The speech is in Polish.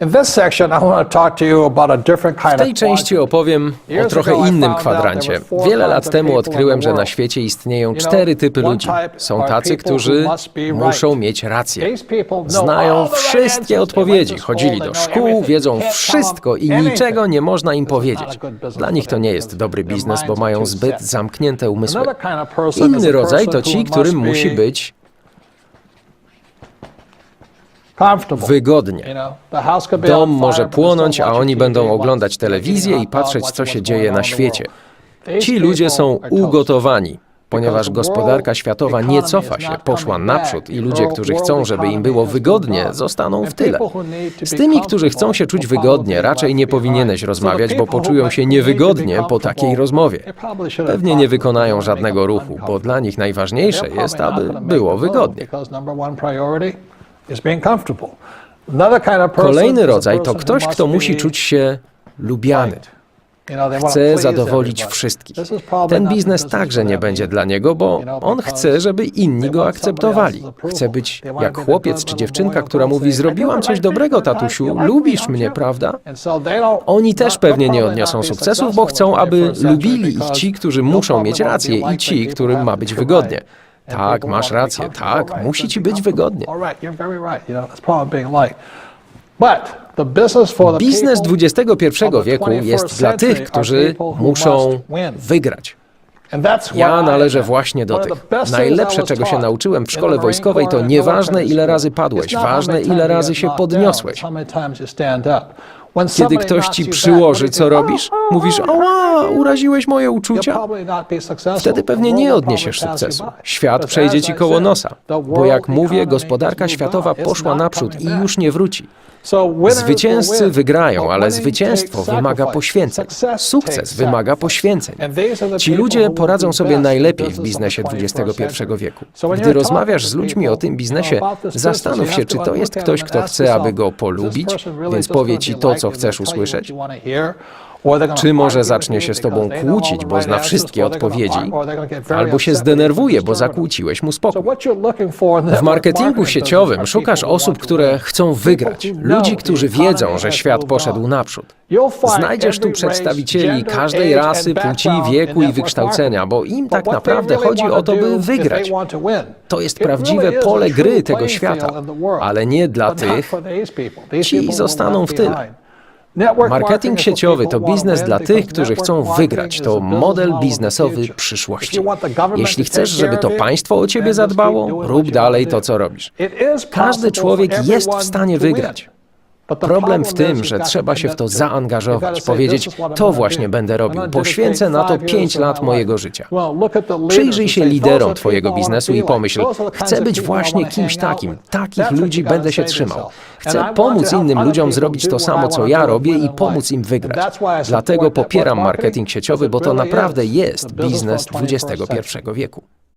W tej części opowiem o trochę innym kwadrancie. Wiele lat temu odkryłem, że na świecie istnieją cztery typy ludzi. Są tacy, którzy muszą mieć rację. Znają wszystkie odpowiedzi, chodzili do szkół, wiedzą wszystko i niczego nie można im powiedzieć. Dla nich to nie jest dobry biznes, bo mają zbyt zamknięte umysły. Inny rodzaj to ci, którym musi być wygodnie. Dom może płonąć, a oni będą oglądać telewizję i patrzeć, co się dzieje na świecie. Ci ludzie są ugotowani, ponieważ gospodarka światowa nie cofa się, poszła naprzód i ludzie, którzy chcą, żeby im było wygodnie, zostaną w tyle. Z tymi, którzy chcą się czuć wygodnie, raczej nie powinieneś rozmawiać, bo poczują się niewygodnie po takiej rozmowie. Pewnie nie wykonają żadnego ruchu, bo dla nich najważniejsze jest, aby było wygodnie. Kolejny rodzaj to ktoś, kto musi czuć się lubiany. Chce zadowolić wszystkich. Ten biznes także nie będzie dla niego, bo on chce, żeby inni go akceptowali. Chce być jak chłopiec czy dziewczynka, która mówi: Zrobiłam coś dobrego, tatusiu, lubisz mnie, prawda? Oni też pewnie nie odniosą sukcesów, bo chcą, aby lubili ich ci, którzy muszą mieć rację i ci, którym ma być wygodnie. Tak, masz rację, tak, musi ci być wygodnie. Biznes XXI wieku jest dla tych, którzy muszą wygrać. Ja należę właśnie do tych. Najlepsze, czego się nauczyłem w szkole wojskowej, to nieważne ile razy padłeś, ważne ile razy się podniosłeś. Kiedy ktoś ci przyłoży, co robisz, mówisz, uraziłeś moje uczucia. Wtedy pewnie nie odniesiesz sukcesu. Świat przejdzie ci koło nosa, bo jak mówię, gospodarka światowa poszła naprzód i już nie wróci. Zwycięzcy wygrają, ale zwycięstwo wymaga poświęceń. Sukces wymaga poświęceń. Ci ludzie poradzą sobie najlepiej w biznesie XXI wieku. Gdy rozmawiasz z ludźmi o tym biznesie, zastanów się, czy to jest ktoś, kto chce, aby go polubić, więc powie ci to, co chcesz usłyszeć, czy może zacznie się z tobą kłócić, bo zna wszystkie odpowiedzi, albo się zdenerwuje, bo zakłóciłeś mu spokój. W marketingu sieciowym szukasz osób, które chcą wygrać, ludzi, którzy wiedzą, że świat poszedł naprzód. Znajdziesz tu przedstawicieli każdej rasy, płci, wieku i wykształcenia, bo im tak naprawdę chodzi o to, by wygrać. To jest prawdziwe pole gry tego świata, ale nie dla tych, ci zostaną w tyle. Marketing sieciowy to biznes dla tych, którzy chcą wygrać. To model biznesowy przyszłości. Jeśli chcesz, żeby to państwo o ciebie zadbało, rób dalej to, co robisz. Każdy człowiek jest w stanie wygrać. Problem w tym, że trzeba się w to zaangażować, powiedzieć, to właśnie będę robił, poświęcę na to 5 lat mojego życia. Przyjrzyj się liderom Twojego biznesu i pomyśl, chcę być właśnie kimś takim, takich ludzi będę się trzymał. Chcę pomóc innym ludziom zrobić to samo, co ja robię i pomóc im wygrać. Dlatego popieram marketing sieciowy, bo to naprawdę jest biznes XXI wieku.